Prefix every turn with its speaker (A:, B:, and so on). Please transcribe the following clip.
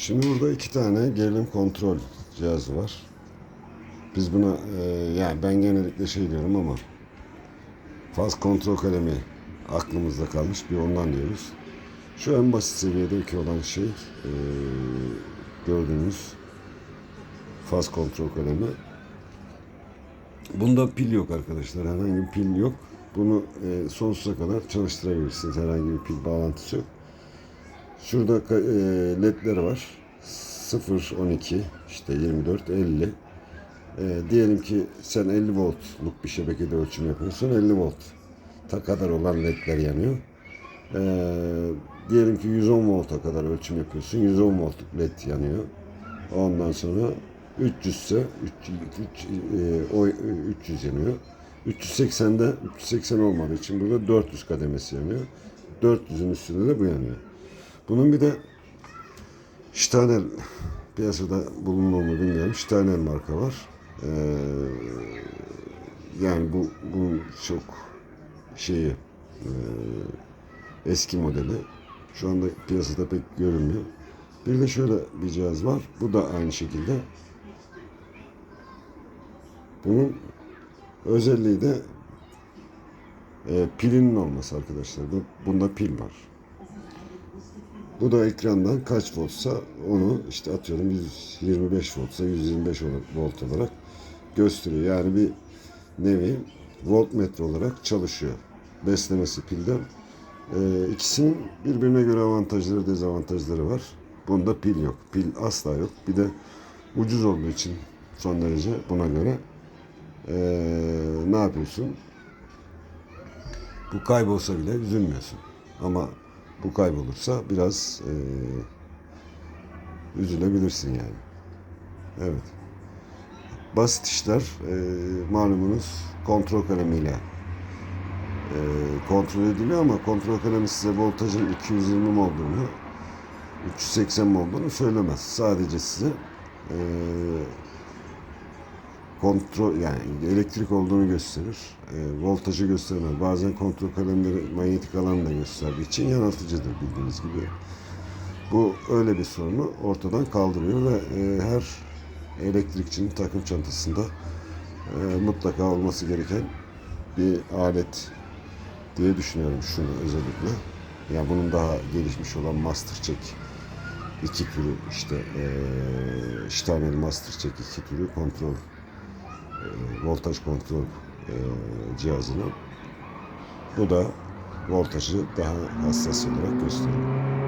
A: Şimdi burada iki tane gerilim kontrol cihazı var. Biz buna e, yani ben genellikle şey diyorum ama faz kontrol kalemi aklımızda kalmış bir ondan diyoruz. Şu en basit seviyedeki olan şey e, gördüğünüz faz kontrol kalemi. Bunda pil yok arkadaşlar. Herhangi bir pil yok. Bunu e, sonsuza kadar çalıştırabilirsiniz. Herhangi bir pil bağlantısı yok. Şurada e, ledler var. 0, 12, işte 24, 50. E, diyelim ki sen 50 voltluk bir şebekede ölçüm yapıyorsun. 50 volt ta kadar olan ledler yanıyor. E, diyelim ki 110 volta kadar ölçüm yapıyorsun. 110 voltluk led yanıyor. Ondan sonra 300 ise 300, e, o 300 yanıyor. 380'de 380 olmadığı için burada 400 kademesi yanıyor. 400'ün üstünde de bu yanıyor. Bunun bir de Steiner piyasada bulunur mu bilmiyorum. Steiner marka var. Ee, yani bu bu çok şeyi e, eski modeli. Şu anda piyasada pek görünmüyor. Bir de şöyle bir cihaz var. Bu da aynı şekilde. Bunun özelliği de e, pilinin olması arkadaşlar. Bu, bunda pil var. Bu da ekrandan kaç voltsa onu işte atıyorum 125 voltsa 125 volt olarak gösteriyor. Yani bir nevi voltmetre olarak çalışıyor. Beslemesi pilden. Ee, ikisinin birbirine göre avantajları dezavantajları var. Bunda pil yok. Pil asla yok. Bir de ucuz olduğu için son derece buna göre ee, ne yapıyorsun? Bu kaybolsa bile üzülmüyorsun. Ama bu kaybolursa biraz eee, üzülebilirsin yani. Evet. Basit işler eee, malumunuz kontrol kalemiyle eee, kontrol ediliyor ama kontrol kalemi size voltajın 220 mi olduğunu 380 mi olduğunu söylemez. Sadece size eee, kontrol yani elektrik olduğunu gösterir. E, voltajı göstermez. Bazen kontrol kalemleri manyetik alanı da gösterdiği için yanıltıcıdır bildiğiniz gibi. Bu öyle bir sorunu ortadan kaldırıyor ve e, her elektrikçinin takım çantasında e, mutlaka olması gereken bir alet diye düşünüyorum şunu özellikle. Yani bunun daha gelişmiş olan Master Check iki türü işte e, Steiner Master Check iki türü kontrol voltaj kontrol e, cihazını. Bu da voltajı daha hassas olarak gösteriyor.